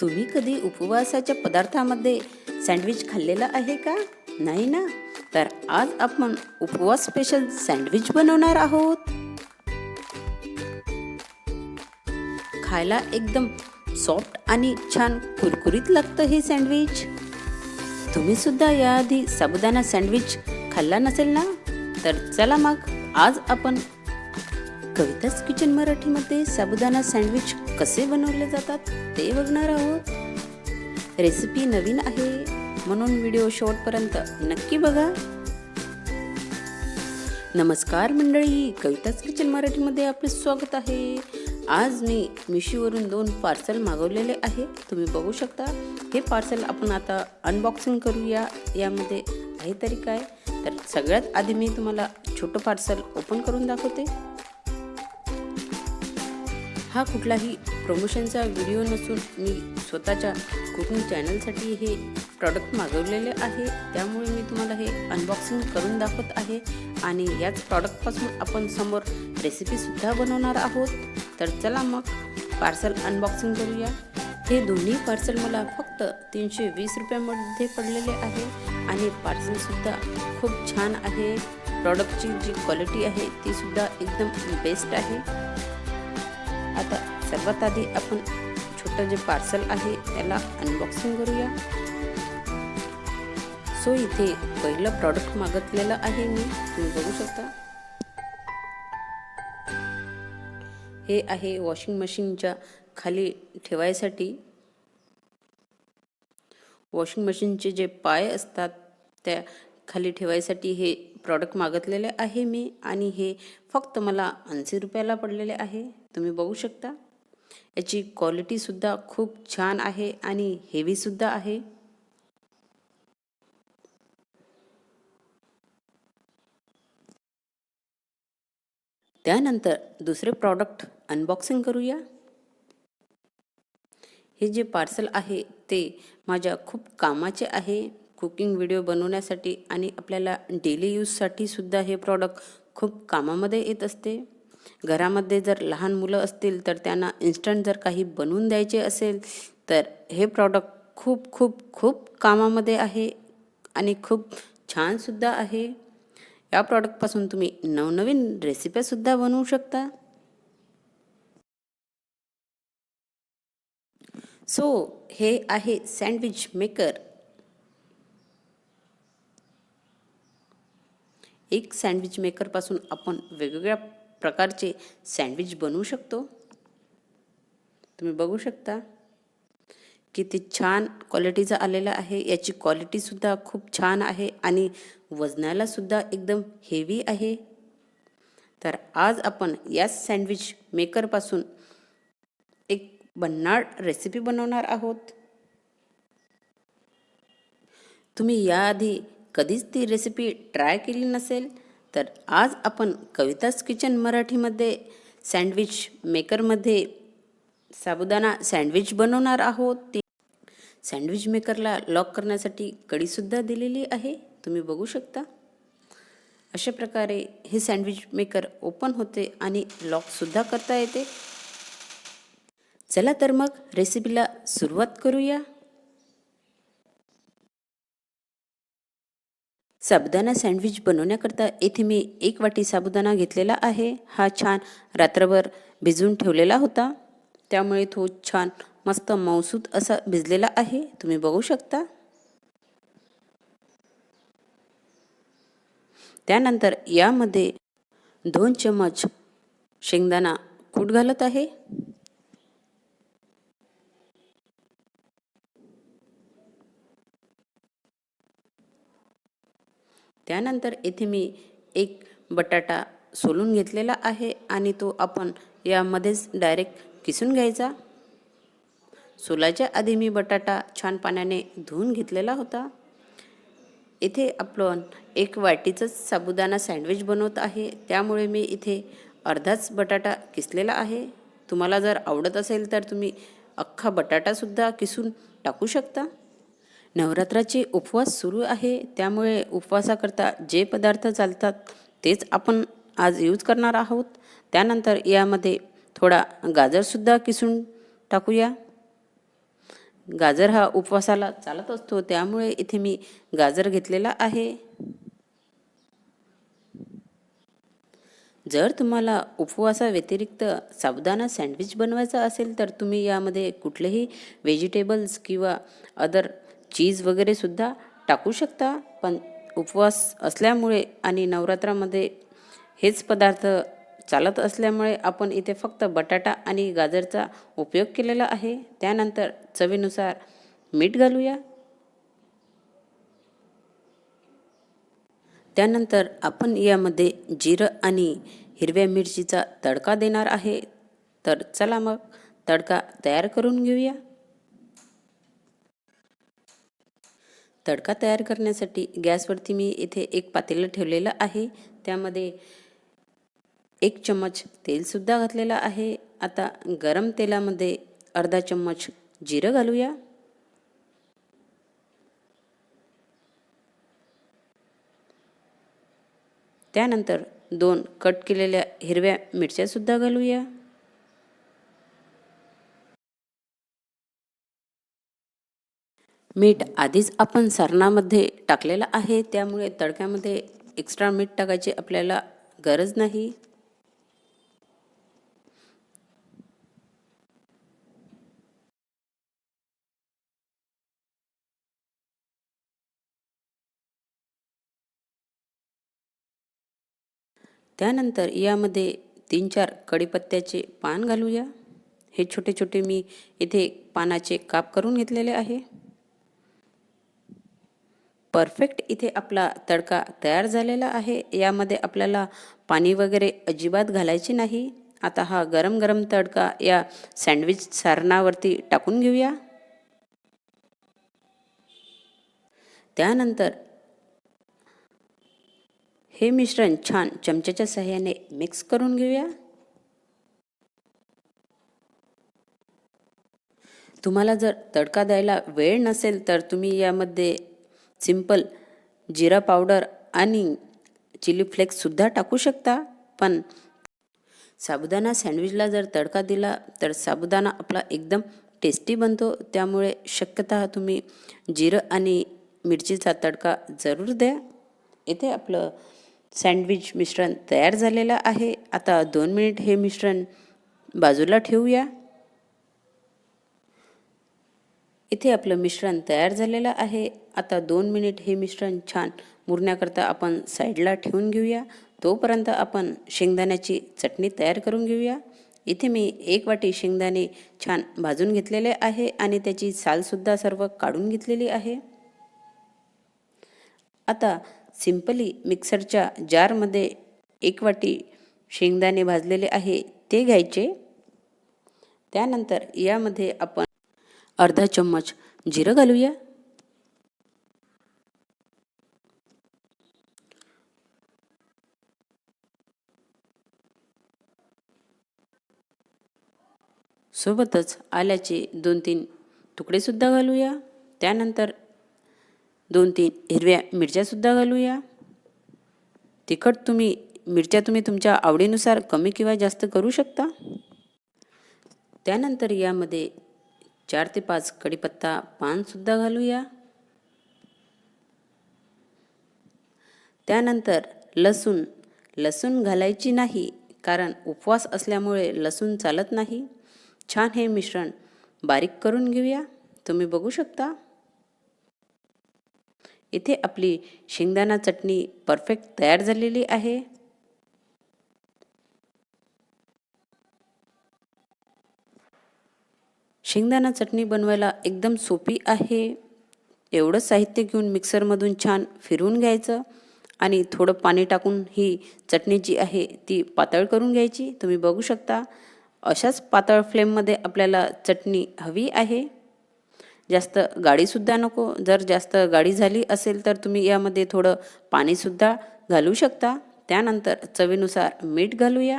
तुम्ही कधी उपवासाच्या पदार्थामध्ये सँडविच खाल्लेलं आहे का? नाही ना? तर आज आपण उपवास स्पेशल सँडविच बनवणार आहोत. खायला एकदम सॉफ्ट आणि छान कुरकुरीत लागतं हे सँडविच. तुम्ही सुद्धा याआधी साबुदाणा सँडविच खाल्ला नसेल ना? तर चला मग आज आपण कविताच किचन मराठीमध्ये साबुदाणा सँडविच कसे बनवले जातात ते बघणार आहोत. रेसिपी नवीन आहे म्हणून व्हिडिओ शेवटपर्यंत नक्की बघा. नमस्कार मंडळी कविताच किचन मराठीमध्ये आपले स्वागत आहे. आज मी मिशोवरून दोन पार्सल मागवलेले आहे तुम्ही बघू शकता. हे पार्सल आपण आता अनबॉक्सिंग करूया यामध्ये आहे तरी काय. तर सगळ्यात आधी मी तुम्हाला छोटं पार्सल ओपन करून दाखवते. हा कुठलाही प्रमोशनचा व्हिडिओ नसून मी स्वतःच्या कुकिंग चॅनलसाठी हे प्रॉडक्ट मागवलेले आहे. त्यामुळे मी तुम्हाला हे अनबॉक्सिंग करून दाखवत आहे. आणि याच प्रॉडक्टपासून आपण समोर रेसिपीसुद्धा बनवणार आहोत. तर चला मग पार्सल अनबॉक्सिंग करूया. हे दोन्ही पार्सल मला फक्त तीनशे वीस रुपयामध्ये पडलेले आहे. आणि पार्सलसुद्धा खूप छान आहे. प्रॉडक्टची जी क्वालिटी आहे तीसुद्धा एकदम बेस्ट आहे. सर्वात आधी आपण छोटं जे पार्सल आहे त्याला अनबॉक्सिंग करूया. सो इथे पहिलं प्रॉडक्ट मागितलेलं आहे मी. तुम्ही बघू शकता. हे आहे वॉशिंग मशीनच्या खाली ठेवायसाठी. वॉशिंग मशीनचे जे पाय असतात त्या खाली ठेवायसाठी हे प्रॉडक्ट मागितलेले आहे मी. आणि हे फक्त मला ऐंशी रुपयाला पडलेले आहे. तुम्ही बघू शकता. याची क्वालिटीसुद्धा खूप छान आहे आणि हेवीसुद्धा आहे. त्यानंतर दुसरे प्रॉडक्ट अनबॉक्सिंग करूया. हे जे पार्सल आहे ते माझ्या खूप कामाचे आहे कुकिंग व्हिडिओ बनवण्यासाठी आणि आपल्याला डेली यूजसाठी सुद्धा हे प्रॉडक्ट खूप कामामध्ये येत असते. घरामध्ये जर लहान मुलं असतील तर त्यांना इन्स्टंट जर काही बनवून द्यायचे असेल तर हे प्रॉडक्ट खूप खूप खूप कामामध्ये आहे आणि खूप छानसुद्धा आहे. या प्रॉडक्टपासून तुम्ही नवनवीन रेसिप्यासुद्धा बनवू शकता. सो हे आहे सँडविच मेकर एक सँडविच मेकरपासून आपण वेगवेगळ्या प्रकारचे सँडविच बनवू शकतो. तुम्ही बघू शकता. किती छान क्वालिटीचा आलेला आहे. याची क्वालिटीसुद्धा खूप छान आहे आणि वजनालासुद्धा एकदम हेवी आहे. तर आज आपण याच सँडविच मेकरपासून एक भन्नाट रेसिपी बनवणार आहोत. तुम्ही याआधी कधीच ती रेसिपी ट्राय केली नसेल? तर आज आपण कविताच किचन मराठीमध्ये सँडविच मेकरमध्ये साबुदाणा सँडविच बनवणार आहोत. ती सँडविच मेकरला लॉक करण्यासाठी कढीसुद्धा दिलेली आहे. तुम्ही बघू शकता. अशा प्रकारे हे सँडविच मेकर ओपन होते आणि लॉकसुद्धा करता येते. चला तर मग रेसिपीला सुरुवात करूया. साबुदाणा सँडविच बनवण्याकरता येथे मी एक वाटी साबुदाणा घेतलेला आहे. हा छान रात्रभर भिजून ठेवलेला होता. त्यामुळे तो छान मस्त मौसूद असा भिजलेला आहे. तुम्ही बघू शकता. त्यानंतर यामध्ये दोन चमच शेंगदाणा कूट घालत आहे. त्यानंतर येथे मी एक बटाटा सोलून घेतलेला आहे आणि तो आपण यामध्येच डायरेक्ट किसून घ्यायचा. सोलाच्या आधी मी बटाटा छान पाण्याने धुवून घेतलेला होता. इथे आपण एक वाटीचंच साबुदाणा सँडविच बनवत आहे. त्यामुळे मी इथे अर्धाच बटाटा किसलेला आहे. तुम्हाला जर आवडत असेल तर तुम्ही अख्खा बटाटासुद्धा किसून टाकू शकता. नवरात्राचे उपवास सुरू आहे. त्यामुळे उपवासाकरता जे पदार्थ चालतात तेच आपण आज यूज करणार आहोत. त्यानंतर यामध्ये थोडा गाजरसुद्धा किसून टाकूया. गाजर हा उपवासाला चालत असतो. त्यामुळे इथे मी गाजर घेतलेला आहे. जर तुम्हाला उपवासाव्यतिरिक्त साबुदाणा सँडविच बनवायचा असेल तर तुम्ही यामध्ये कुठलेही व्हेजिटेबल्स किंवा अदर चीज वगैरे सुद्धा टाकू शकता पण उपवास असल्यामुळे आणि नवरात्रामध्ये हेच पदार्थ चालत असल्यामुळे आपण इथे फक्त बटाटा आणि गाजरचा उपयोग केलेला आहे. त्यानंतर चवीनुसार मीठ घालूया. त्यानंतर आपण यामध्ये जिरं आणि हिरव्या मिरचीचा तडका देणार आहे. तर चला मग तडका तयार करून घेऊया. तडका तयार करण्यासाठी गॅसवरती मी इथे एक पातेलं ठेवलेलं आहे. त्यामध्ये एक चम्मच तेलसुद्धा घातलेलं आहे. आता गरम तेलामध्ये अर्धा चम्मच जिरं घालूया. त्यानंतर दोन कट केलेल्या हिरव्या मिरच्यासुद्धा घालूया. मीठ आधीच आपण सरणामध्ये टाकलेलं आहे त्यामुळे तडक्यामध्ये एक्स्ट्रा मीठ टाकायची आपल्याला गरज नाही. त्यानंतर यामध्ये तीन चार कढीपत्त्याचे पान घालूया. हे छोटे छोटे मी इथे पानाचे काप करून घेतलेले आहे. परफेक्ट इथे आपला तडका तयार झालेला आहे. यामध्ये आपल्याला पाणी वगैरे अजिबात घालायचे नाही. आता हा गरम गरम तडका या सँडविच सारणावरती टाकून घेऊया. त्यानंतर हे मिश्रण छान चमच्याच्या सहाय्याने मिक्स करून घेऊया. तुम्हाला जर तडका द्यायला वेळ नसेल तर तुम्ही यामध्ये सिंपल. जिरा पावडर आणि चिली फ्लेक्ससुद्धा टाकू शकता पण साबुदाणा सँडविचला जर तडका दिला तर साबुदाणा आपला एकदम टेस्टी बनतो. त्यामुळे शक्यतः तुम्ही जिरं आणि मिरचीचा तडका जरूर द्या. येथे आपलं सँडविच मिश्रण तयार झालेलं आहे. आता दोन मिनिट हे मिश्रण बाजूला ठेवूया. इथे आपलं मिश्रण तयार झालेलं आहे. आता दोन मिनिट हे मिश्रण छान मुरण्याकरता आपण साईडला ठेवून घेऊया. तोपर्यंत आपण शेंगदाण्याची चटणी तयार करून घेऊया. इथे मी एक वाटी शेंगदाणे छान भाजून घेतलेले आहे आणि त्याची सालसुद्धा सर्व काढून घेतलेली आहे. आता सिंपली मिक्सरच्या जारमध्ये एक वाटी शेंगदाणे भाजलेले आहे ते घ्यायचे. त्यानंतर यामध्ये आपण अर्धा चम्मच जिरं घालूया. सोबतच आल्याचे दोन तीन तुकडेसुद्धा घालूया. त्यानंतर दोन तीन हिरव्या मिरच्यासुद्धा घालूया. तिखट तुम्ही मिरच्या तुम्ही तुमच्या आवडीनुसार कमी किंवा जास्त करू शकता. त्यानंतर यामध्ये चार ते पाच कढीपत्ता पानसुद्धा घालूया. त्यानंतर लसूण. लसूण घालायची नाही कारण उपवास असल्यामुळे लसूण चालत नाही. छान हे मिश्रण बारीक करून घेऊया. तुम्ही बघू शकता. इथे आपली शेंगदाणा चटणी परफेक्ट तयार झालेली आहे. शेंगदाणा चटणी बनवायला एकदम सोपी आहे. एवढं साहित्य घेऊन मिक्सरमधून छान फिरवून घ्यायचं आणि थोडं पाणी टाकून ही चटणी जी आहे ती पातळ करून घ्यायची. तुम्ही बघू शकता अशाच पातळ फ्लेममध्ये आपल्याला चटणी हवी आहे. जास्त गाडीसुद्धा नको जर जास्त गाडी झाली असेल तर तुम्ही यामध्ये थोडं पाणीसुद्धा घालू शकता. त्यानंतर चवीनुसार मीठ घालूया.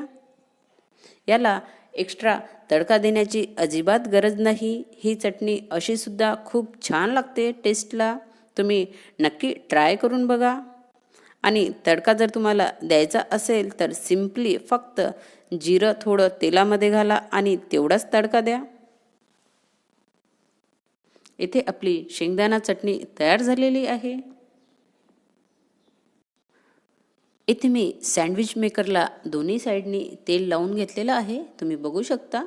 याला एक्स्ट्रा तडका देण्याची अजिबात गरज नाही. ही चटणी अशीसुद्धा खूप छान लागते टेस्टला. तुम्ही नक्की ट्राय करून बघा. आणि तडका जर तुम्हाला द्यायचा असेल तर सिम्पली फक्त जिरं थोडं तेलामध्ये घाला आणि तेवढाच तडका द्या. इथे आपली शेंगदाणा चटणी तयार झालेली आहे. इथे मी सँडविच मेकरला दोन्ही साईडनी तेल लावून घेतलेलं आहे. तुम्ही बघू शकता.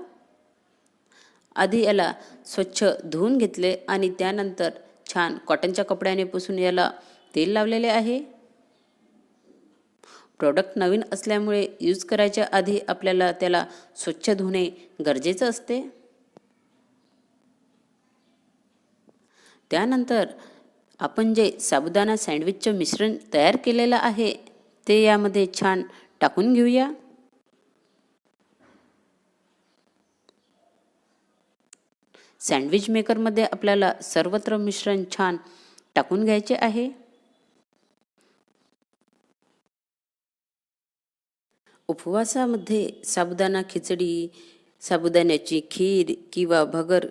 आधी याला स्वच्छ धुवून घेतले आणि त्यानंतर छान कॉटनच्या कपड्याने पुसून याला तेल लावलेले आहे. प्रोडक्ट नवीन असल्यामुळे यूज करायच्या आधी आपल्याला त्याला स्वच्छ धुणे गरजेचं असते. त्यानंतर आपण जे साबुदाणा सँडविचचं मिश्रण तयार केलेलं आहे ते यामध्ये छान टाकून घेऊया. सँडविच मेकरमध्ये आपल्याला सर्वत्र मिश्रण छान टाकून घ्यायचे आहे. उपवासामध्ये साबुदाणा खिचडी साबुदाण्याची खीर किंवा भगर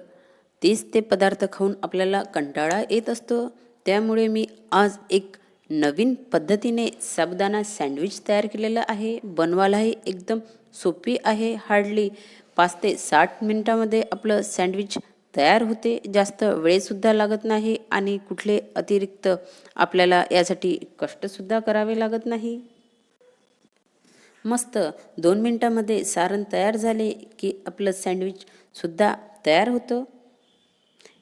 तेच ते पदार्थ खाऊन आपल्याला कंटाळा येत असतो. त्यामुळे मी आज एक नवीन पद्धतीने साबुदाणा सँडविच तयार केलेला आहे. बनवायलाही एकदम सोपी आहे. हार्डली पाच ते साठ मिनटामध्ये आपलं सँडविच तयार होते. जास्त वेळसुद्धा लागत नाही आणि कुठले अतिरिक्त आपल्याला यासाठी कष्टसुद्धा करावे लागत नाही. मस्त. दोन मिनटामध्ये सारण तयार झाले की आपलं सँडविचसुद्धा तयार होतं.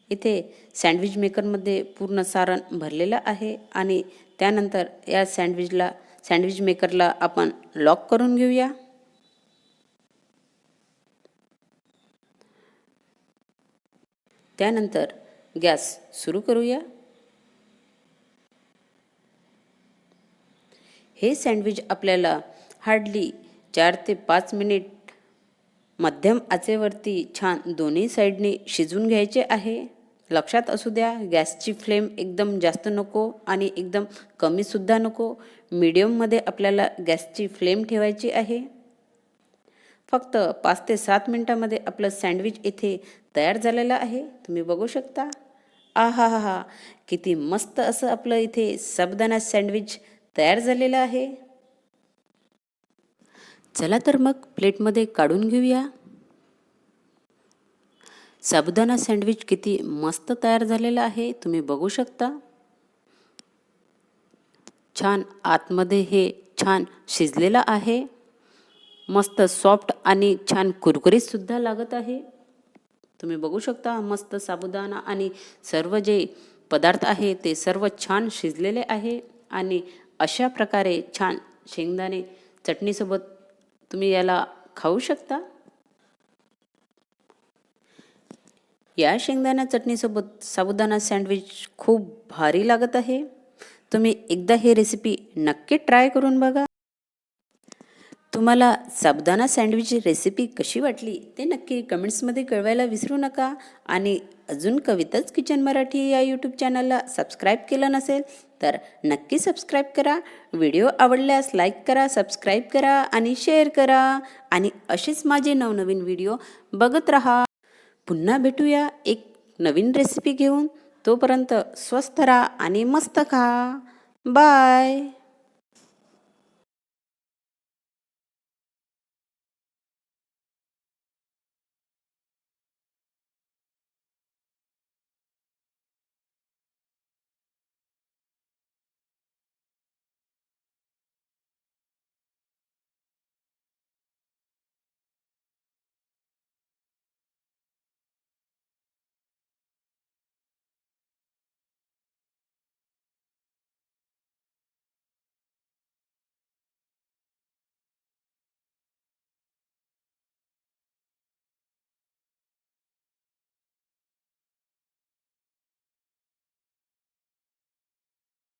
इथे सँडविच मेकरमध्ये पूर्ण सारण भरलेलं आहे आणि त्यानंतर या सँडविचला सँडविच मेकरला आपण लॉक करून घेऊया. त्यानंतर गॅस सुरू करूया. हे सँडविच आपल्याला हार्डली चार ते पाच मिनिट मध्यम आचेवरती छान दोन्ही साईडने शिजवून घ्यायचे आहे. लक्षात असू द्या गॅसची फ्लेम एकदम जास्त नको आणि एकदम कमीसुद्धा नको. मीडियममध्ये आपल्याला गॅसची फ्लेम ठेवायची आहे. फक्त पाच ते सात मिनटामध्ये आपलं सँडविच इथे तयार झालेलं आहे. तुम्ही बघू शकता. आ हा हा हा किती मस्त असं आपलं इथे सबदाना सँडविच तयार झालेलं आहे. चला तर मग प्लेटमध्ये काढून घेऊया. साबुदाणा सँडविच किती मस्त तयार झालेलं आहे. तुम्ही बघू शकता. छान आतमध्ये हे छान शिजलेलं आहे. मस्त सॉफ्ट आणि छान कुरकुरीतसुद्धा लागत आहे. तुम्ही बघू शकता मस्त साबुदाणा आणि सर्व जे पदार्थ आहे ते सर्व छान शिजलेले आहे आणि अशा प्रकारे छान शेंगदाणे चटणीसोबत तुम्ही याला खाऊ शकता. या शेंगदाणा चटणीसोबत साबुदाणा सँडविच खूप भारी लागत आहे. तुम्ही एकदा ही रेसिपी नक्की ट्राय करून बघा. तुम्हाला साबुदाना सँडविचची रेसिपी कशी वाटली ते नक्की कमेंट्समध्ये कळवायला विसरू नका. आणि अजून कविताच किचन मराठी या यूट्यूब चॅनलला सबस्क्राईब केलं नसेल तर नक्की सबस्क्राईब करा. व्हिडिओ आवडल्यास लाईक करा सबस्क्राईब करा आणि शेअर करा. आणि असेच माझे नवनवीन व्हिडिओ बघत राहा. पुन्हा भेटूया एक नवीन रेसिपी घेऊन. तोपर्यंत स्वस्थ राहा आणि मस्त खा. बाय